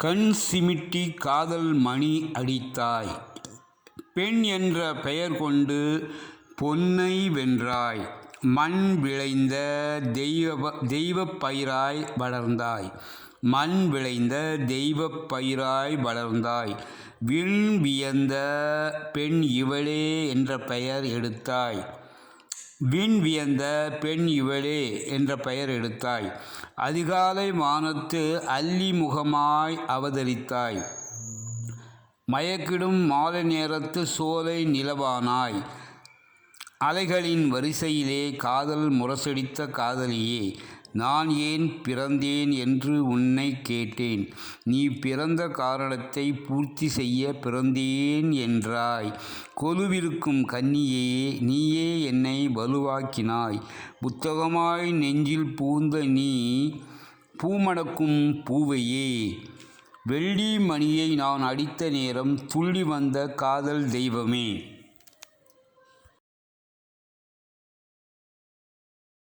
கண் சிமிட்டி காதல் மணி அடித்தாய். பெண் என்ற பெயர் கொண்டு பொன்னை வென்றாய். மண் விளைந்த தெய்வ தெய்வப் பயிராய் வளர்ந்தாய். மண் விளைந்த தெய்வப் பயிராய் வளர்ந்தாய். விண் வியந்த பெண் இவளே என்ற பெயர் எடுத்தாய். விண் வியந்த பெண் இவளே என்ற பெயர் எடுத்தாய். அதிகாலை வானத்து அல்லி முகமாய் அவதரித்தாய். மயக்கிடும் மாலை நேரத்து சோலை நிலவானாய். அலைகளின் வரிசையிலே காதல் முரசடித்த காதலியே நான் ஏன் பிறந்தேன் என்று உன்னை கேட்டேன். நீ பிறந்த காரணத்தை பூர்த்தி செய்ய பிறந்தேன் என்றாய். கொலுவிருக்கும் கன்னியே நீயே என்னை வலுவாக்கினாய். புத்தகமாய் நெஞ்சில் பூந்த நீ பூமணக்கும் பூவையே. வெள்ளி மணியை நான் அடித்த நேரம் துள்ளி வந்த காதல் தெய்வமே.